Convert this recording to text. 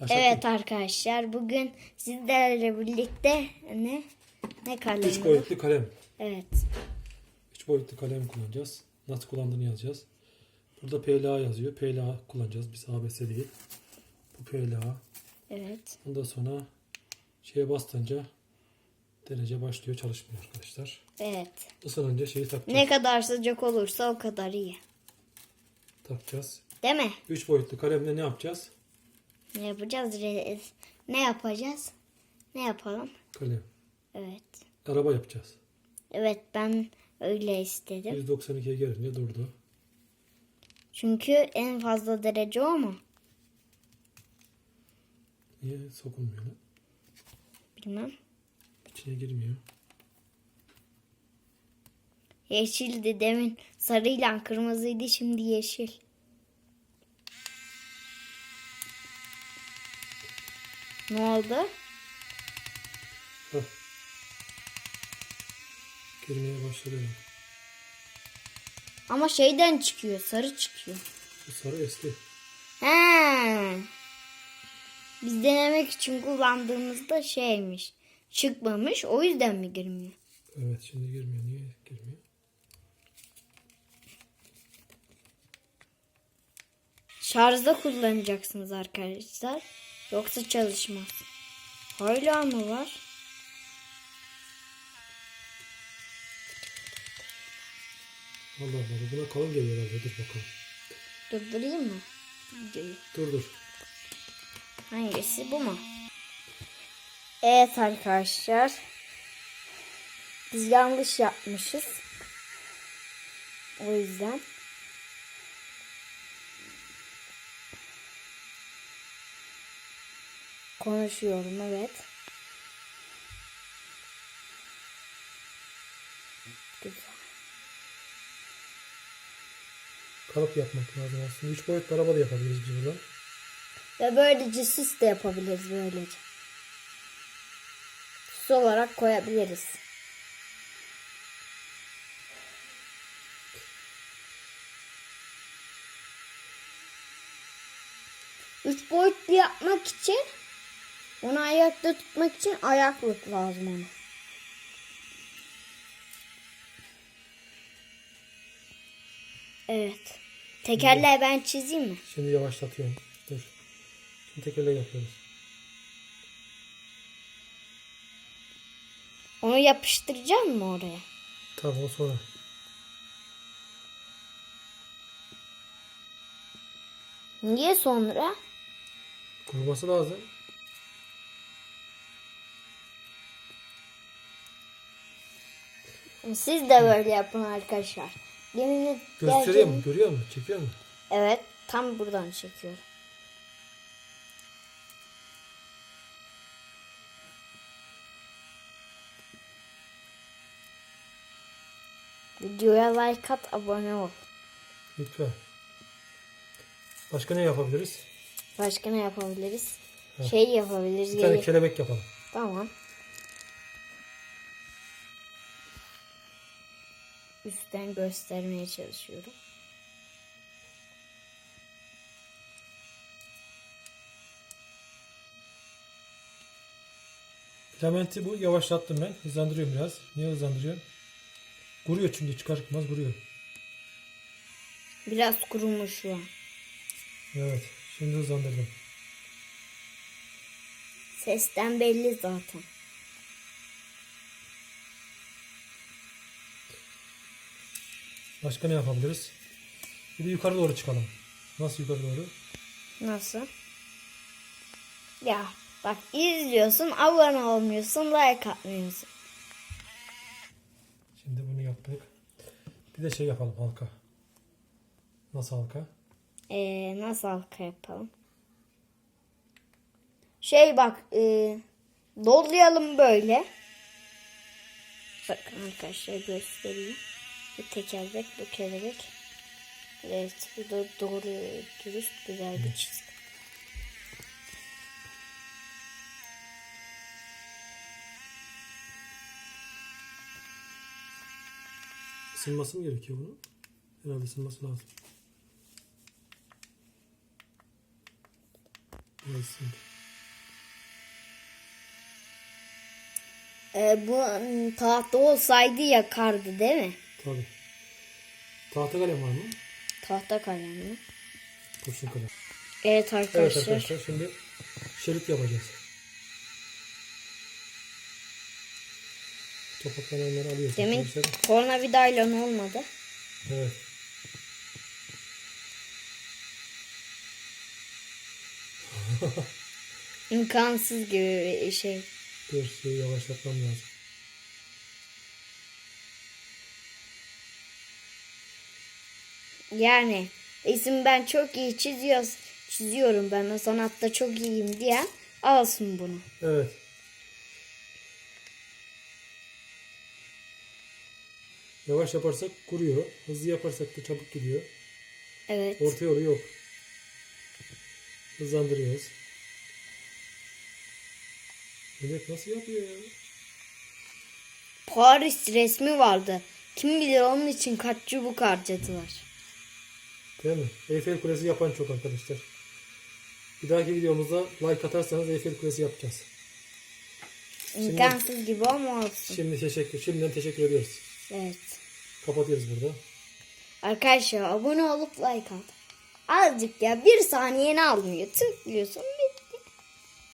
Başlat Evet arkadaşlar bugün sizlerle birlikte ne ne kalemi? Üç boyutlu kalem. Evet. Üç boyutlu kalem kullanacağız. Nasıl kullandığını yazacağız. Burada PLA yazıyor. PLA kullanacağız. Biz ABS değil. Bu PLA. Evet. Ondan sonra şeye bastınca derece başlıyor çalışmıyor arkadaşlar. Evet. Isınınca şeyi takacağız. Ne kadar sıcak olursa o kadar iyi. Takacağız. Değil mi? Üç boyutlu kalemle ne yapacağız? Ne yapacağız? Ne yapacağız? Ne yapalım? Kalem. Evet. Araba yapacağız. Evet ben öyle istedim. 192'ye gelince durdu. Çünkü en fazla derece o mu? Niye sokulmuyor lan? Bilmem. İçine girmiyor. Yeşildi demin sarıyla kırmızıydı şimdi yeşil. Ne oldu? Hah. Girmeye başladı. yani. Ama şeyden çıkıyor sarı çıkıyor. Bu sarı eski. He. Biz denemek için kullandığımızda şeymiş. Çıkmamış o yüzden mi girmiyor? Evet şimdi girmiyor. Niye girmiyor? Şarjda kullanacaksınız arkadaşlar. Yoksa çalışmaz. Hala mı var? Allah Allah. Buna kalın geliyor herhalde. Dur bakalım. Durdurayım mı? Videoyu. Dur dur. Hangisi bu mu? Evet arkadaşlar. Biz yanlış yapmışız. O yüzden. Konuşuyorum evet. Güzel. Kalıp yapmak lazım aslında. Üç boyutlu araba da yapabiliriz biz buradan. Ve böylece süs de yapabiliriz böylece. Süs olarak koyabiliriz. Üç boyutlu yapmak için onu ayakta tutmak için ayaklık lazım ona. Evet. Tekerleği ben çizeyim mi? Şimdi yavaşlatıyorum. Dur. Şimdi tekerlek yapıyoruz. Onu yapıştıracağım mı oraya? Tamam o sonra. Niye sonra? Kuruması lazım. Siz de böyle yapın arkadaşlar. Yemin Gösteriyor mu? Görüyor mu? Çekiyor mu? Evet, tam buradan çekiyorum. Videoya like at, abone ol. Lütfen. Başka ne yapabiliriz? Başka ne yapabiliriz? Şey yapabiliriz. Bir tane kelebek yapalım. Tamam. Üstten göstermeye çalışıyorum. Filamenti bu yavaşlattım ben. Hızlandırıyorum biraz. Niye hızlandırıyorum? Kuruyor çünkü çıkar çıkmaz kuruyor. Biraz kurumuş şu an. Evet. Şimdi hızlandırdım. Sesten belli zaten. Başka ne yapabiliriz? Bir de yukarı doğru çıkalım. Nasıl yukarı doğru? Nasıl? Ya bak izliyorsun, abone olmuyorsun, like atmıyorsun. Şimdi bunu yaptık. Bir de şey yapalım halka. Nasıl halka? Ee, nasıl halka yapalım? Şey bak, e, dollayalım böyle. Bakın arkadaşlar göstereyim. Bu tekerlek, bu kelebek. Evet, bu da doğru, dürüst güzel bir çizgi. Isınması mı gerekiyor bunun? Herhalde ısınması lazım. Biraz ısındı. Ee, bu hmm, tahta olsaydı yakardı değil mi? Tabii. Tahta kalem var mı? Tahta kalem mi? Kurşun kalem. Evet Evet arkadaşlar. arkadaşlar şimdi şerit yapacağız. Topaklananları alıyoruz Demin arkadaşlar. tornavidayla ne olmadı? Evet. İmkansız gibi bir şey. Dur şeyi yavaşlatmam lazım. Yani isim ben çok iyi çiziyoruz. Çiziyorum ben o sanatta çok iyiyim diyen alsın bunu. Evet. Yavaş yaparsak kuruyor. Hızlı yaparsak da çabuk gidiyor. Evet. Orta yolu yok. Hızlandırıyoruz. Millet nasıl yapıyor ya? Paris resmi vardı. Kim bilir onun için kaç çubuk harcadılar. Değil mi? Eyfel Kulesi yapan çok arkadaşlar. Bir dahaki videomuzda like atarsanız Eyfel Kulesi yapacağız. İmkansız gibi ama olsun. Şimdi teşekkür, şimdiden teşekkür ediyoruz. Evet. Kapatıyoruz burada. Arkadaşlar abone olup like at. Azıcık ya bir saniyeni almıyor. Tıklıyorsun